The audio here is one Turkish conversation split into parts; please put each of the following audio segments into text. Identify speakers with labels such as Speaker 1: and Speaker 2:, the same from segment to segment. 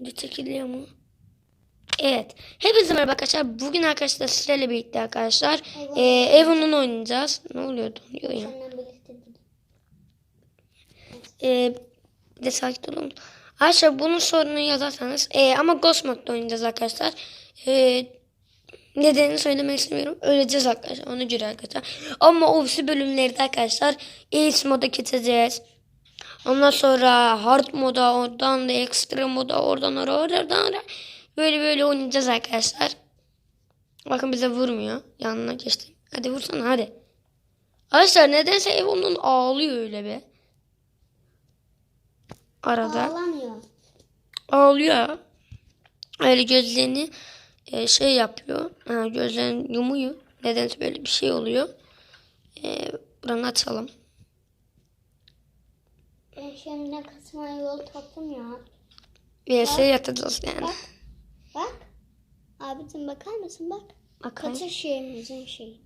Speaker 1: Bir çekiliyor mu? Evet. Hepinize merhaba arkadaşlar. Bugün arkadaşlar sizlerle birlikte arkadaşlar.
Speaker 2: Eyvah.
Speaker 1: E, Evan'ın oynayacağız. Ne oluyor? Donuyor ya.
Speaker 2: Senden birlikte gidelim.
Speaker 1: E, bir de sakin olun. Arkadaşlar bunun sorunu yazarsanız. E, ama Ghost Mode'da oynayacağız arkadaşlar. E, nedenini söylemek istemiyorum. Öleceğiz arkadaşlar. Ona göre arkadaşlar. Ama ofisi bölümlerde arkadaşlar. Ace moda geçeceğiz. Ondan sonra hard moda, oradan da ekstra moda, oradan oraya, oradan oraya. Böyle böyle oynayacağız arkadaşlar. Bakın bize vurmuyor. Yanına geçtim. Hadi vursana hadi. Arkadaşlar nedense ev onun ağlıyor öyle be. Arada.
Speaker 2: Ağlamıyor.
Speaker 1: Ağlıyor. Öyle gözlerini e, şey yapıyor. Ha, gözlerini yumuyor. Nedense böyle bir şey oluyor. E, buranı açalım.
Speaker 2: Ben şimdi kasma yol taptım ya.
Speaker 1: VS yatacağız yani.
Speaker 2: Bak. Bak. Abicim bakar mısın bak.
Speaker 1: Bakayım.
Speaker 2: Katır şeyimizin şeyi.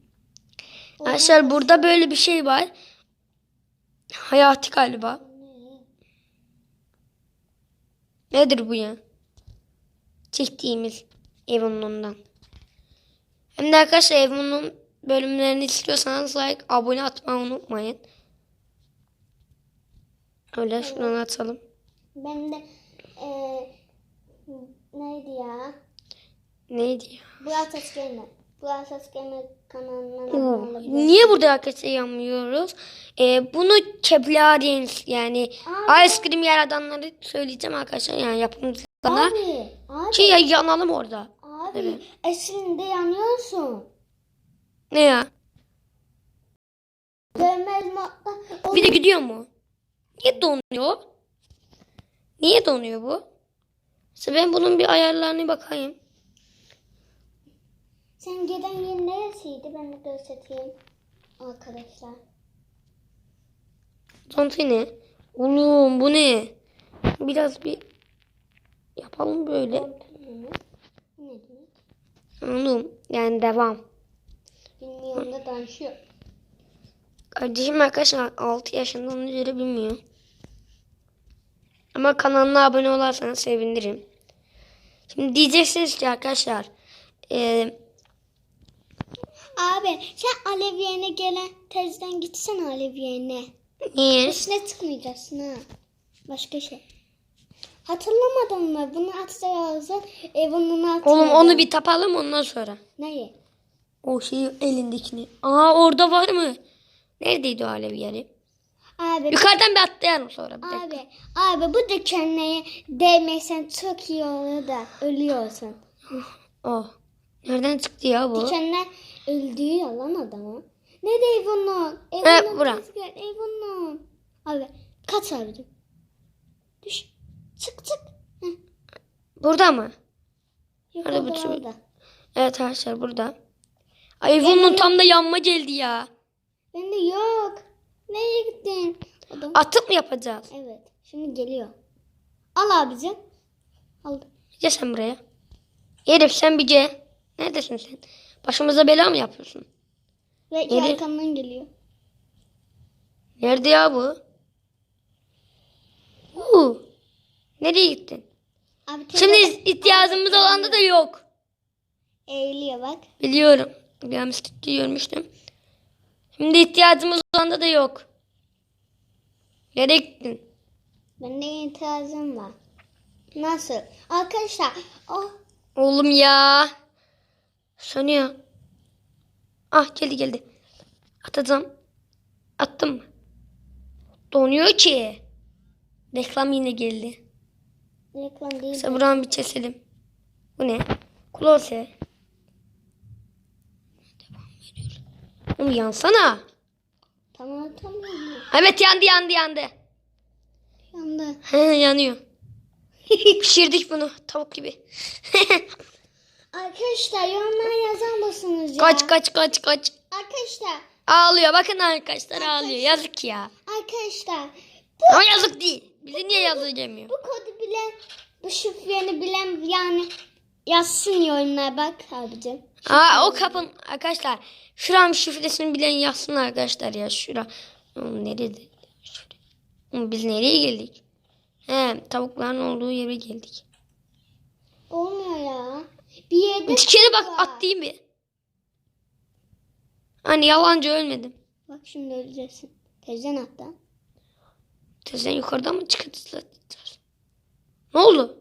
Speaker 1: Arkadaşlar burada böyle bir şey var. Hayati galiba. Nedir bu ya? Çektiğimiz Evan'ın Hem de arkadaşlar Evan'ın bölümlerini istiyorsanız like, abone atmayı unutmayın. Öyle şuradan atalım.
Speaker 2: Ben de eee neydi ya?
Speaker 1: Neydi ya?
Speaker 2: Burak Gamer. Burak Gamer kanalına.
Speaker 1: Niye burada arkadaşlar yanmıyoruz? Ee, bunu Keplarians yani
Speaker 2: Aa.
Speaker 1: ice cream yaradanları söyleyeceğim arkadaşlar yani yapımcılarına.
Speaker 2: Abi. Abi.
Speaker 1: Ki ya- yanalım orada.
Speaker 2: Abi.
Speaker 1: Evet.
Speaker 2: Esin'de yanıyorsun.
Speaker 1: Ne ya?
Speaker 2: Görmez modda.
Speaker 1: Bir de gidiyor mu? Niye donuyor? Niye donuyor bu? İşte ben bunun bir ayarlarına bakayım.
Speaker 2: Sen giden yer neresiydi? Ben de göstereyim. Arkadaşlar.
Speaker 1: Tontu ne? Oğlum bu ne? Biraz bir yapalım böyle. Oğlum yani devam.
Speaker 2: Bilmiyorum da danışıyor.
Speaker 1: Kardeşim arkadaşlar 6 yaşında onu göre bilmiyor. Ama kanalına abone olarsanız sevinirim. Şimdi diyeceksiniz ki arkadaşlar e,
Speaker 2: Abi sen alev yerine gelen tezden gitsene alev yerine.
Speaker 1: niye?
Speaker 2: Üstüne çıkmayacaksın ha. Başka şey. Hatırlamadın mı? Bunu atacağız. Evinin altına.
Speaker 1: Oğlum onu bir tapalım ondan sonra.
Speaker 2: Neyi?
Speaker 1: O şeyi elindekini. Aa orada var mı? Neredeydi o alev yeri?
Speaker 2: Abi.
Speaker 1: Yukarıdan bir atlayalım sonra. Bir dakika.
Speaker 2: Abi. Abi bu dikenliğe değmesen çok iyi olur da ölüyorsun.
Speaker 1: Oh. Nereden çıktı ya bu?
Speaker 2: Dikenler öldüğü yalan adamı. Ne de Evon'un? Evon'un.
Speaker 1: bura.
Speaker 2: Rüzgar, Evon'un. Abi kaç abicim? Düş. Çık çık. Heh.
Speaker 1: Burada mı?
Speaker 2: Yukarıda
Speaker 1: bu tür-
Speaker 2: orada.
Speaker 1: Evet arkadaşlar burada. Ay bunun tam da yanma geldi ya.
Speaker 2: Bende yok. Nereye.
Speaker 1: Atıp mı yapacağız?
Speaker 2: Evet. Şimdi geliyor. Al abicim. Aldım.
Speaker 1: Gel sen buraya. Herif sen bir gel. Neredesin sen? Başımıza bela mı yapıyorsun?
Speaker 2: Ve iki
Speaker 1: Nereye?
Speaker 2: arkamdan geliyor.
Speaker 1: Nerede ya bu? Huu. Nereye gittin?
Speaker 2: Abi
Speaker 1: Şimdi ihtiyacımız olanda da yok.
Speaker 2: Eğiliyor bak.
Speaker 1: Biliyorum. An bisikletçi görmüştüm. Şimdi ihtiyacımız olanda da yok. Nereye gittin?
Speaker 2: Bende itirazım var. Nasıl? Arkadaşlar oh
Speaker 1: Oğlum ya. Sönüyor. Ah geldi geldi. Atacağım. Attım mı? Donuyor ki. Reklam yine geldi.
Speaker 2: reklam değil.
Speaker 1: Buradan bir keselim. Bu ne? Klose. Devam ediyoruz. Oğlum yansana.
Speaker 2: Tamam tamam.
Speaker 1: Evet yandı yandı yandı.
Speaker 2: Yandı.
Speaker 1: He, yanıyor. Pişirdik bunu tavuk gibi.
Speaker 2: Arkadaşlar yorumlara yazar mısınız ya?
Speaker 1: kaç kaç kaç kaç.
Speaker 2: Arkadaşlar.
Speaker 1: Ağlıyor bakın arkadaşlar ağlıyor. Yazık ya.
Speaker 2: Arkadaşlar.
Speaker 1: Ama yazık değil. Bize niye yazık demiyor?
Speaker 2: Bu kodu bilen, bu şifreni bilen yani yazsın yorumlara bak abicim.
Speaker 1: Aa o kapın arkadaşlar. Şuranın şifresini bilen yazsın arkadaşlar ya. Şura. Nerede? Biz nereye geldik? He tavukların olduğu yere geldik.
Speaker 2: Olmuyor ya. Bir yerde
Speaker 1: Dikeni bak
Speaker 2: var.
Speaker 1: at değil mi? Hani yalancı ölmedim.
Speaker 2: Bak şimdi öleceksin. Teyzen hatta.
Speaker 1: Sen yukarıdan mı çıkarttılar? Ne oldu?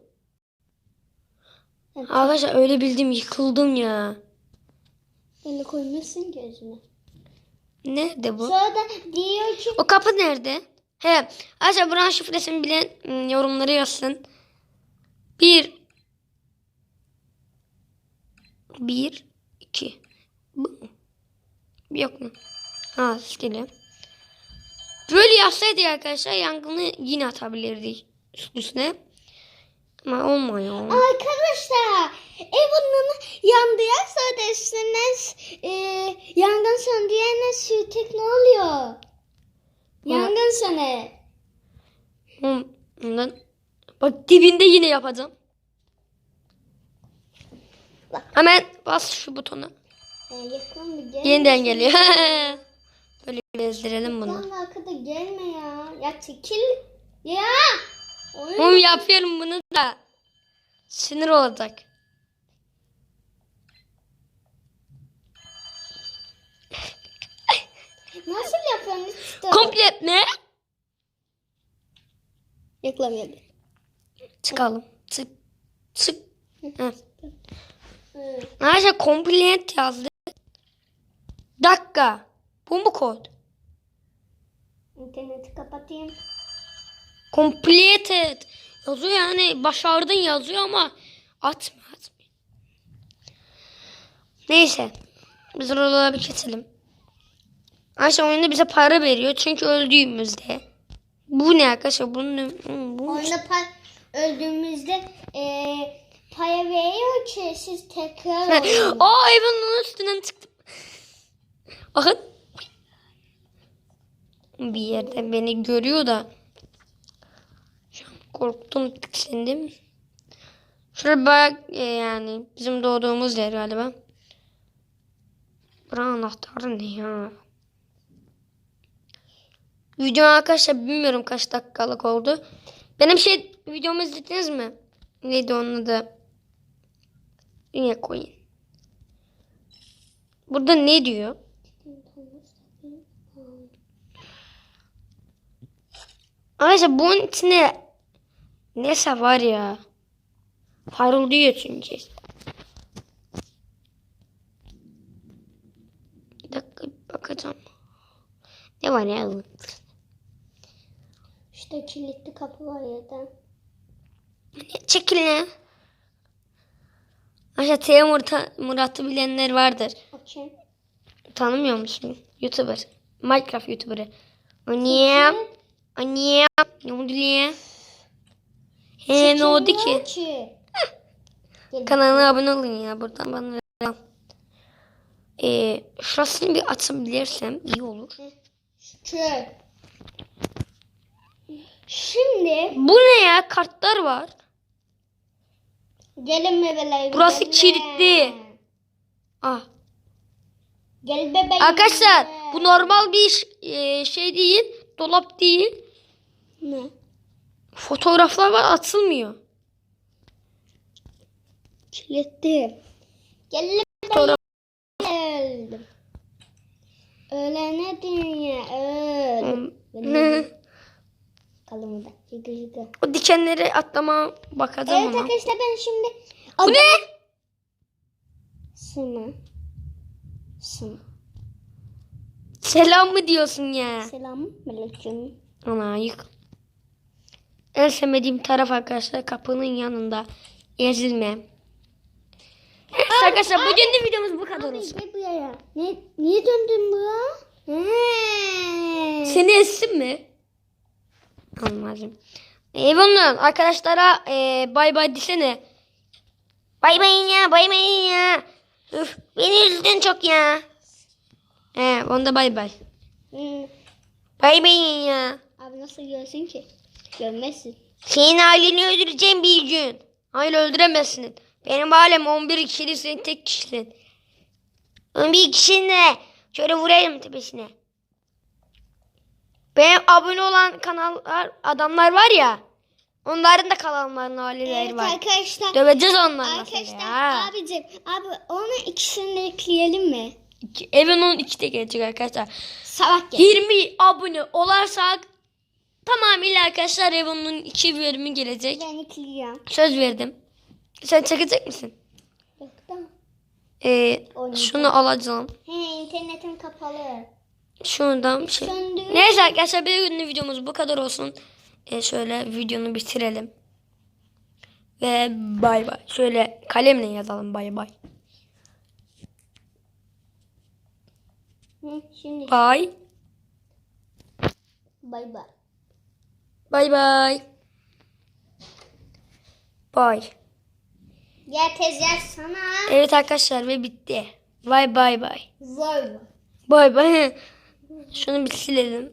Speaker 2: Evet.
Speaker 1: Arkadaşlar öyle bildim yıkıldım ya.
Speaker 2: Elle koymuşsun gözüne.
Speaker 1: Nerede bu?
Speaker 2: Sonra diyor ki
Speaker 1: O kapı nerede? He. Arkadaşlar buranın şifresini bilen yorumları yazsın. Bir. Bir. iki. Bu mu? Yok mu? Ha geliyor. Böyle yapsaydı arkadaşlar yangını yine atabilirdik üstüne. Ama olmuyor.
Speaker 2: Arkadaşlar evinin yandıya sonra üstünden e, yangın söndü yerine sürtek ne oluyor? Yangın söne.
Speaker 1: Ondan... Bak dibinde yine yapacağım.
Speaker 2: Bak.
Speaker 1: Hemen bas şu butona.
Speaker 2: E, yakın.
Speaker 1: Yeniden geliyor. Böyle bezdirelim bunu.
Speaker 2: Lan arkada gelme ya. Ya çekil. Ya. Oyun.
Speaker 1: Oğlum yapıyorum bunu da. Sinir olacak.
Speaker 2: Nasıl yapıyorsun? İşte.
Speaker 1: Komple ne?
Speaker 2: Geldi.
Speaker 1: Çıkalım. Çık. Çık. Arkadaşlar komplet yazdı. Dakika. Bu mu kod?
Speaker 2: İnterneti kapatayım.
Speaker 1: Completed. Yazıyor yani başardın yazıyor ama atma atma. Neyse. Biz oraları bir keselim. Ayşe oyunda bize para veriyor çünkü öldüğümüzde. Bu ne arkadaşlar? Bunun bu
Speaker 2: Oyunda pa öldüğümüzde e, paya veriyor ki siz tekrar.
Speaker 1: Aa evin üstünden çıktım. Bakın. Bir yerde beni görüyor da. Korktum tiksindim. Şurada bak e, yani bizim doğduğumuz yer galiba. Buranın anahtarı ne ya? Video arkadaşlar bilmiyorum kaç dakikalık oldu. Benim şey videomu izlediniz mi? Neydi onun adı? Yine koyun. Burada ne diyor? Arkadaşlar bunun içine neyse var ya. Parıldıyor çünkü. Bir dakika bakacağım. Ne var ya?
Speaker 2: İşte kilitli kapı var yerden.
Speaker 1: Çekil ne? Arkadaşlar T Murat, Murat'ı bilenler vardır.
Speaker 2: Açayım.
Speaker 1: Tanımıyor musun? YouTuber. Minecraft YouTuber'ı. Annem. Annem. Ne oldu ya? He ne oldu ki?
Speaker 2: Ki.
Speaker 1: Kanalına abone olun ya. Buradan bana reklam. Ee, şurasını bir açabilirsem iyi olur.
Speaker 2: Şimdi
Speaker 1: Bu ne ya? Kartlar var.
Speaker 2: gelin bebeler.
Speaker 1: Burası
Speaker 2: gelin.
Speaker 1: kilitli. Ah.
Speaker 2: Gel bebeğim.
Speaker 1: Arkadaşlar bu normal bir e, şey değil. Dolap değil.
Speaker 2: Ne?
Speaker 1: Fotoğraflar var atılmıyor.
Speaker 2: Kilitli. Gel
Speaker 1: Fotoğraf.
Speaker 2: Öldüm. Ölene dünya öl.
Speaker 1: Ne?
Speaker 2: Kalın burada. Yıkı yıkı.
Speaker 1: O dikenleri atlama bakacağım
Speaker 2: Evet
Speaker 1: ama.
Speaker 2: arkadaşlar ben şimdi
Speaker 1: Bu ne?
Speaker 2: Sına. Sına.
Speaker 1: Selam mı diyorsun ya?
Speaker 2: Selam meleküm.
Speaker 1: Ana yık. En sevmediğim taraf arkadaşlar kapının yanında. Ezilme. Evet arkadaşlar bugün de videomuz bu kadar olsun.
Speaker 2: Gel buraya. Ne, niye döndün buraya? He.
Speaker 1: Seni ezsin mi? Anladım. Eyvallah arkadaşlara e, bay bay desene. Bay bay ya bay bay ya. Üf, beni üzdün çok ya. He onda bay bay.
Speaker 2: Hmm.
Speaker 1: Bay bay ya.
Speaker 2: Abi nasıl görsün ki? Görmezsin.
Speaker 1: Senin aileni öldüreceğim bir gün. Hayır öldüremezsin. Benim ailem 11 kişilik senin tek kişisin. 11 kişinin şöyle vurayım tepesine. Benim abone olan kanallar adamlar var ya. Onların da kalanların aileleri
Speaker 2: Evet
Speaker 1: var.
Speaker 2: arkadaşlar.
Speaker 1: Döveceğiz onları
Speaker 2: Arkadaşlar
Speaker 1: mesela.
Speaker 2: abicim abi onun ikisini de ekleyelim mi?
Speaker 1: İki- Evin 12'de gelecek arkadaşlar.
Speaker 2: Sabah gel.
Speaker 1: 20 abone olarsak tamamıyla arkadaşlar Evon'un 2 bölümü gelecek.
Speaker 2: Ben ekliyorum.
Speaker 1: Söz verdim. Sen çekecek misin?
Speaker 2: Baktım.
Speaker 1: Ee, şunu alacağım.
Speaker 2: He internetim kapalı.
Speaker 1: Şuradan bir şey.
Speaker 2: Söndü.
Speaker 1: Neyse arkadaşlar bir günlük videomuz bu kadar olsun. Ee, şöyle videonu bitirelim. Ve bay bay. Şöyle kalemle yazalım bay bay.
Speaker 2: Hı, şimdi
Speaker 1: Bay.
Speaker 2: bay bay.
Speaker 1: Bay bay. Bay.
Speaker 2: Gel tez yaz sana.
Speaker 1: Evet arkadaşlar ve bitti. Bay bay bay.
Speaker 2: Vay be.
Speaker 1: Bay bay. Şunu bir silelim.